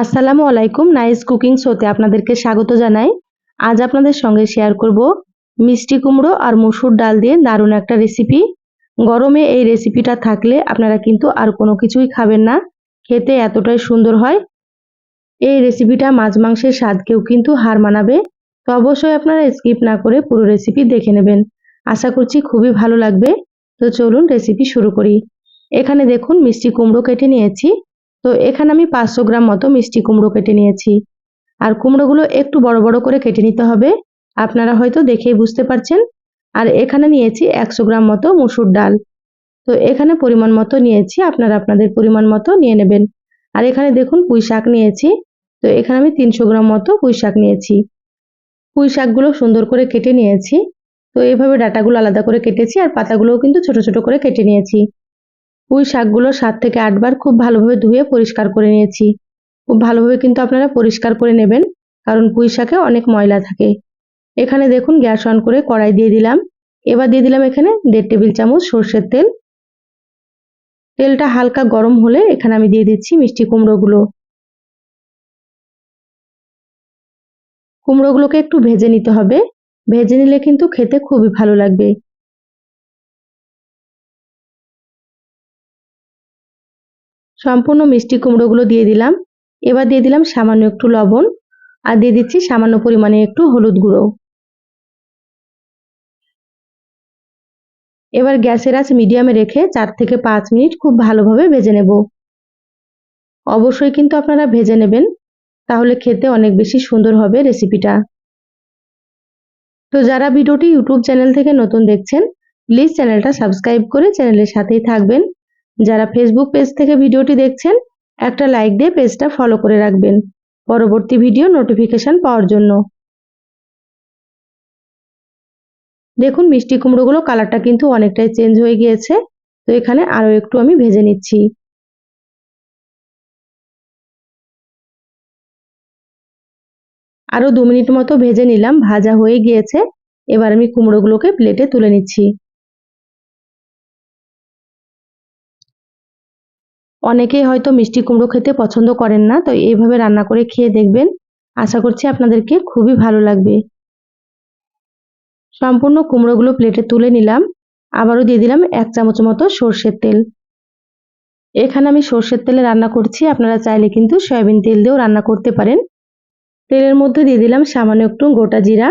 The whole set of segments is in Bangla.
আসসালামু আলাইকুম, নাইস কুকিং শোতে আপনাদেরকে স্বাগত জানাই। আজ আপনাদের সঙ্গে শেয়ার করব মিষ্টি কুমড়ো আর মসুর ডাল দিয়ে দারুণ একটা রেসিপি গরমে এই রেসিপিটা থাকলে আপনারা কিন্তু আর কোনো কিছুই খাবেন না, খেতে এতটাই সুন্দর হয়। এই রেসিপিটা মাছ মাংসের স্বাদকেও কিন্তু হার মানাবে, তো অবশ্যই আপনারা স্কিপ না করে পুরো রেসিপি দেখে নেবেন। আশা করছি খুবই ভালো লাগবে, তো চলুন রেসিপি শুরু করি। এখানে দেখুন মিষ্টি কুমড়ো কেটে নিয়েছি। তো এখানে আমি পাঁচশো গ্রাম মতো মিষ্টি কুমড়ো কেটে নিয়েছি। আর কুমড়োগুলো একটু বড় বড় করে কেটে নিতে হবে। আপনারা হয়তো দেখেই বুঝতে পারছেন। আর এখানে নিয়েছি একশো গ্রাম মতো মুসুর ডাল। তো এখানে পরিমাণ মতো নিয়েছি। আপনারা আপনাদের পরিমাণ মতো নিয়ে নেবেন। আর এখানে দেখুন পুঁই শাক নিয়েছি। তো এখানে আমি তিনশো গ্রাম মতো পুঁই শাক নিয়েছি। পুঁই শাকগুলো সুন্দর করে কেটে নিয়েছি। তো এইভাবে ডাটাগুলো আলাদা করে কেটেছি। আর পাতাগুলোও কিন্তু ছোট ছোট করে কেটে নিয়েছি। পুঁই শাকগুলো সাত থেকে আটবার খুব ভালোভাবে ধুয়ে পরিষ্কার করে নিয়েছি। খুব ভালোভাবে কিন্তু আপনারা পরিষ্কার করে নেবেন, কারণ পুঁই শাকে অনেক ময়লা থাকে। এখানে দেখুন গ্যাস অন করে কড়াই দিয়ে দিলাম। এবার দিয়ে দিলাম এখানে দেড় টেবিল চামচ সর্ষের তেল। তেলটা হালকা গরম হলে এখানে আমি দিয়ে দিচ্ছি মিষ্টি কুমড়োগুলো। কুমড়োগুলোকে একটু ভেজে নিতে হবে। ভেজে নিলে কিন্তু খেতে খুবই ভালো লাগবে। সম্পূর্ণ মিষ্টি কুমড়োগুলো দিয়ে দিলাম। এবার দিয়ে দিলাম সামান্য একটু লবণ আর দিয়ে দিচ্ছি সামান্য পরিমাণে একটু হলুদ গুঁড়ো। এবার গ্যাসের আঁচ মিডিয়ামে রেখে চার থেকে পাঁচ মিনিট খুব ভালোভাবে ভেজে নেব। অবশ্যই কিন্তু আপনারা ভেজে নেবেন, তাহলে খেতে অনেক বেশি সুন্দর হবে রেসিপিটা। তো যারা ভিডিওটি ইউটিউব চ্যানেল থেকে নতুন দেখছেন, প্লিজ চ্যানেলটা সাবস্ক্রাইব করে চ্যানেলের সাথেই থাকবেন। যারা ফেসবুক পেজ থেকে ভিডিওটি দেখছেন, একটা লাইক দিয়ে পেজটা ফলো করে রাখবেন। পরবর্তী ভিডিও নোটিফিকেশন পাওয়ার জন্য। দেখুন, মিষ্টি কুমড়োগুলো কালারটা কিন্তু অনেকটাই চেঞ্জ হয়ে গিয়েছে। তো এখানে আরও একটু আমি ভেজে নিচ্ছি। আরও দু মিনিট মতো ভেজে নিলাম, ভাজা হয়ে গিয়েছে। এবার আমি কুমড়োগুলোকে প্লেটে তুলে নিচ্ছি। অনেকেই হয়তো মিষ্টি কুমড়ো খেতে পছন্দ করেন না, তো এইভাবে রান্না করে খেয়ে দেখবেন। আশা করছি আপনাদেরকে খুবই ভালো লাগবে। সম্পূর্ণ কুমড়োগুলো প্লেটে তুলে নিলাম। আবারও দিয়ে দিলাম এক চামচ মতো সর্ষের তেল। এখানে আমি সর্ষের তেলে রান্না করছি, আপনারা চাইলে কিন্তু সয়াবিন তেল দিয়েও রান্না করতে পারেন। তেলের মধ্যে দিয়ে দিলাম সামান্য একটু গোটা জিরা।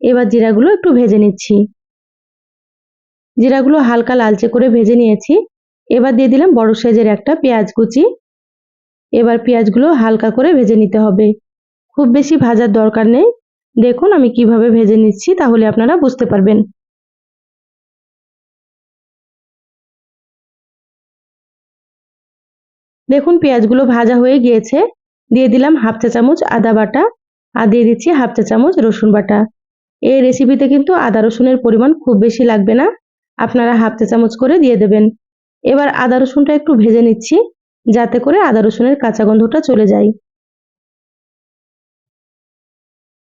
এবার জিরাগুলো একটু ভেজে নিচ্ছি। জিরাগুলো হালকা লালচে করে ভেজে নিয়েছি। এবার দিয়ে দিলাম বড় সাইজের একটা পেঁয়াজ কুচি। এবার পেঁয়াজগুলো হালকা করে ভেজে নিতে হবে। খুব বেশি ভাজার দরকার নেই। দেখুন আমি কীভাবে ভেজে নিচ্ছি তাহলে আপনারা বুঝতে পারবেন। দেখুন পেঁয়াজগুলো ভাজা হয়ে গিয়েছে। দিয়ে দিলাম হাফ চা চামচ আদা বাটা আর দিয়ে দিচ্ছি হাফ চা চামচ রসুন বাটা। এই রেসিপিতে কিন্তু আদা রসুনের পরিমাণ খুব বেশি লাগবে না। আপনারা হাফ চা চামচ করে দিয়ে দেবেন। এবার আদা রসুনটা একটু ভেজে নিচ্ছি, যাতে করে আদা রসুনের কাঁচা গন্ধটা চলে যায়।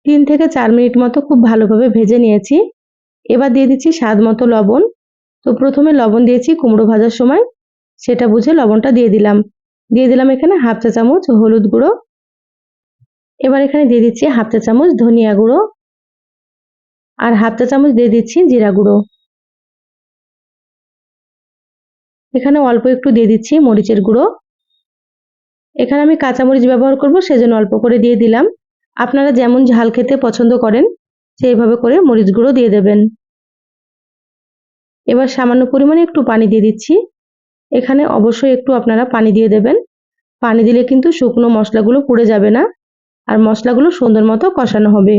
তিন থেকে চার মিনিট মতো খুব ভালোভাবে ভেজে নিয়েছি। এবার দিয়ে দিচ্ছি স্বাদ মতো লবণ। তো প্রথমে লবণ দিয়েছি কুমড়ো ভাজার সময়। সেটা বুঝে লবণটা দিয়ে দিলাম। দিয়ে দিলাম এখানে হাফ চা চামচ হলুদ গুঁড়ো। এবার এখানে দিয়ে দিচ্ছি হাফ চা চামচ ধনিয়া গুঁড়ো। আর হাফ চা চামচ দিয়ে দিচ্ছি জিরা গুঁড়ো। এখানে অল্প একটু দিয়ে দিচ্ছি মরিচের গুঁড়ো। এখানে আমি কাঁচামরিচ ব্যবহার করব, সেজন্য অল্প করে দিয়ে দিলাম। আপনারা যেমন ঝাল খেতে পছন্দ করেন, সেইভাবে করে মরিচ গুঁড়ো দিয়ে দেবেন। এবার সামান্য পরিমাণে একটু পানি দিয়ে দিচ্ছি। এখানে অবশ্যই একটু আপনারা পানি দিয়ে দেবেন। পানি দিলে কিন্তু শুকনো মশলাগুলো পুড়ে যাবে না, আর মশলাগুলো সুন্দর মতো কষানো হবে।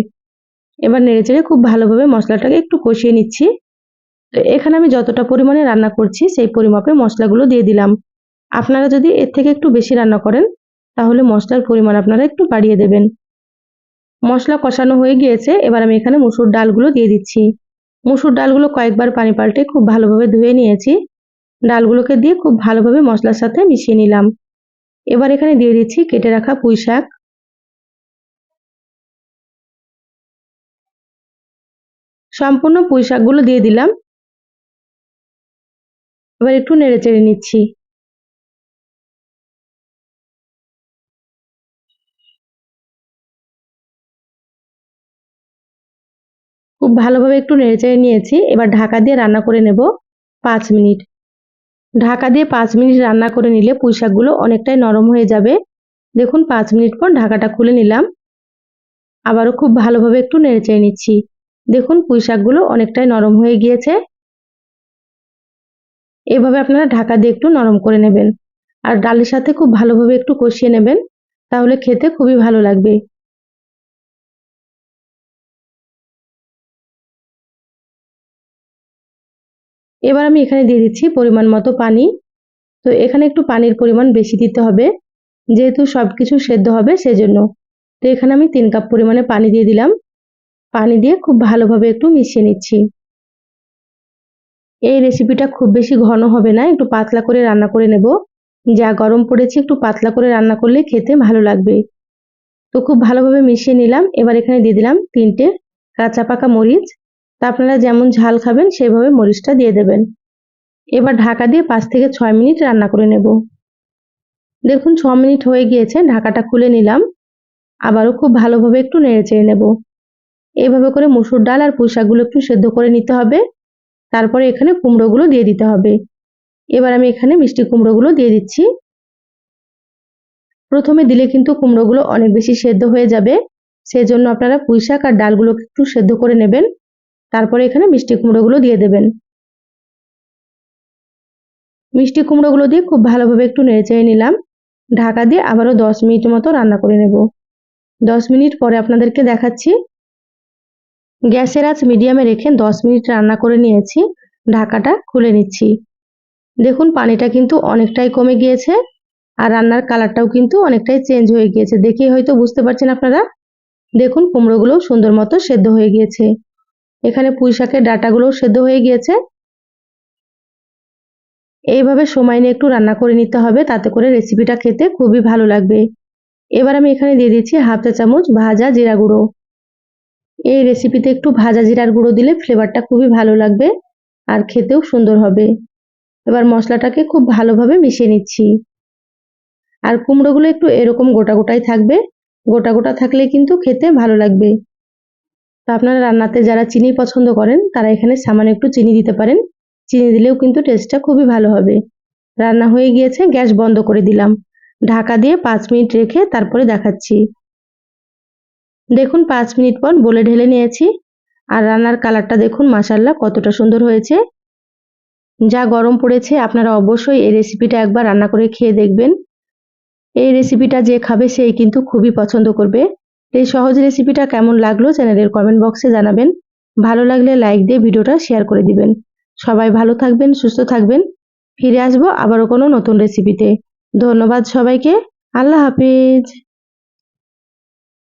এবার নেড়েচেড়ে খুব ভালোভাবে মশলাটাকে একটু কষিয়ে নিচ্ছি। তো এখানে আমি যতটা পরিমাণে রান্না করছি, সেই পরিমাপে মশলাগুলো দিয়ে দিলাম। আপনারা যদি এর থেকে একটু বেশি রান্না করেন, তাহলে মশলার পরিমাণ আপনারা একটু বাড়িয়ে দেবেন। মশলা কষানো হয়ে গিয়েছে, এবার আমি এখানে মুসুর ডালগুলো দিয়ে দিচ্ছি। মুসুর ডালগুলো কয়েকবার পানি পাল্টে খুব ভালোভাবে ধুয়ে নিয়েছি। ডালগুলোকে দিয়ে খুব ভালোভাবে মশলার সাথে মিশিয়ে নিলাম। এবার এখানে দিয়ে দিচ্ছি কেটে রাখা পুঁই শাক। সম্পূর্ণ পুঁই শাকগুলো দিয়ে দিলাম। এবার একটু নেড়ে চেড়ে নিচ্ছি। খুব ভালোভাবে একটু নেড়ে চেড়ে নিয়েছি। এবার ঢাকা দিয়ে রান্না করে নেব পাঁচ মিনিট। ঢাকা দিয়ে পাঁচ মিনিট রান্না করে নিলে পুঁই শাকগুলো অনেকটাই নরম হয়ে যাবে। দেখুন, পাঁচ মিনিট পর ঢাকাটা খুলে নিলাম। আবারও খুব ভালোভাবে একটু নেড়ে চেড়ে নিচ্ছি। দেখুন, পুঁইশাকগুলো অনেকটাই নরম হয়ে গিয়েছে। এভাবে আপনারা ঢাকা দিয়ে একটু নরম করে নেবেন। আর ডালের সাথে খুব ভালোভাবে একটু কষিয়ে নেবেন, তাহলে খেতে খুবই ভালো লাগবে। এবার আমি এখানে দিয়ে দিচ্ছি পরিমাণ মতো পানি। তো এখানে একটু পানির পরিমাণ বেশি দিতে হবে, যেহেতু সব কিছু সেদ্ধ হবে সেজন্য। তো এখানে আমি তিন কাপ পরিমাণে পানি দিয়ে দিলাম। পানি দিয়ে খুব ভালোভাবে একটু মিশিয়ে নিচ্ছি। এই রেসিপিটা খুব বেশি ঘন হবে না, একটু পাতলা করে রান্না করে নেব। যা গরম পড়েছে, একটু পাতলা করে রান্না করলে খেতে ভালো লাগবে। তো খুব ভালোভাবে মিশিয়ে নিলাম। এবার এখানে দিয়ে দিলাম তিনটে কাঁচা পাকা মরিচ। তা আপনারা যেমন ঝাল খাবেন, সেভাবে মরিচটা দিয়ে দেবেন। এবার ঢাকা দিয়ে পাঁচ থেকে ছয় মিনিট রান্না করে নেব। দেখুন, ছ মিনিট হয়ে গিয়েছে, ঢাকাটা খুলে নিলাম। আবারও খুব ভালোভাবে একটু নেড়ে চেড়ে নেব। এইভাবে করে মুসুর ডাল আর পুঁশাকগুলো একটু সেদ্ধ করে নিতে হবে। তারপরে এখানে কুমড়োগুলো দিয়ে দিতে হবে। এবার আমি এখানে মিষ্টি কুমড়োগুলো দিয়ে দিচ্ছি। প্রথমে দিলে কিন্তু কুমড়োগুলো অনেক বেশি সেদ্ধ হয়ে যাবে। সেজন্য আপনারা পুঁইশাক আর ডালগুলোকে একটু সেদ্ধ করে নেবেন। তারপরে এখানে মিষ্টি কুমড়োগুলো দিয়ে দেবেন। মিষ্টি কুমড়োগুলো দিয়ে খুব ভালোভাবে একটু নেড়েচেড়ে নিলাম। ঢাকা দিয়ে আবারও দশ মিনিট মতো রান্না করে নেব। দশ মিনিট পরে আপনাদেরকে দেখাচ্ছি গ্যাসের আঁচ মিডিয়ামে রেখে দশ মিনিট রান্না করে নিয়েছি। ঢাকাটা খুলে নিচ্ছি। দেখুন, পানিটা কিন্তু অনেকটাই কমে গিয়েছে আর রান্নার কালারটাও কিন্তু অনেকটাই চেঞ্জ হয়ে গিয়েছে। দেখেই হয়তো বুঝতে পারছেন আপনারা? দেখুন কুমড়োগুলো সুন্দর মতো সেদ্ধ হয়ে গিয়েছে। এখানে পুঁই শাকের ডাটাগুলোও সেদ্ধ হয়ে গিয়েছে। এইভাবে সময় নিয়ে একটু রান্না করে নিতে হবে, তাতে করে রেসিপিটা খেতে খুবই ভালো লাগবে। এবার আমি এখানে দিয়ে দিচ্ছি হাফ চা চামচ ভাজা জিরা গুঁড়ো। এই রেসিপিতে একটু ভাজা জিরার গুঁড়ো দিলে ফ্লেভারটা খুবই ভালো লাগবে আর খেতেও সুন্দর হবে। এবার মশলাটাকে খুব ভালোভাবে মিশিয়ে নিচ্ছি। আর কুমড়োগুলো একটু এরকম গোটা গোটাই থাকবে। গোটা গোটা থাকলে কিন্তু খেতে ভালো লাগবে। তো আপনারা রান্নাতে যারা চিনি পছন্দ করেন, তারা এখানে সামান্য একটু চিনি দিতে পারেন। চিনি দিলেও কিন্তু টেস্টটা খুবই ভালো হবে। রান্না হয়ে গিয়েছে, গ্যাস বন্ধ করে দিলাম। ঢাকা দিয়ে পাঁচ মিনিট রেখে তারপরে দেখাচ্ছি। দেখুন, পাঁচ মিনিট পর বলে ঢেলে নিয়েছি। আর রান্নার কালারটা দেখুন মাসাল্লাহ কতটা সুন্দর হয়েছে। যা গরম পড়েছে, আপনারা অবশ্যই এই রেসিপিটা একবার রান্না করে খেয়ে দেখবেন। এই রেসিপিটা যে খাবে, সেই কিন্তু খুবই পছন্দ করবে। এই সহজ রেসিপিটা কেমন লাগল, চ্যানেলের কমেন্ট বক্সে জানাবেন। ভালো লাগলে লাইক দিয়ে ভিডিওটা শেয়ার করে দিবেন। সবাই ভালো থাকবেন, সুস্থ থাকবেন। ফিরে আসব আবারও কোনো নতুন রেসিপিতে ধন্যবাদ সবাইকে। আল্লাহ হাফিজ।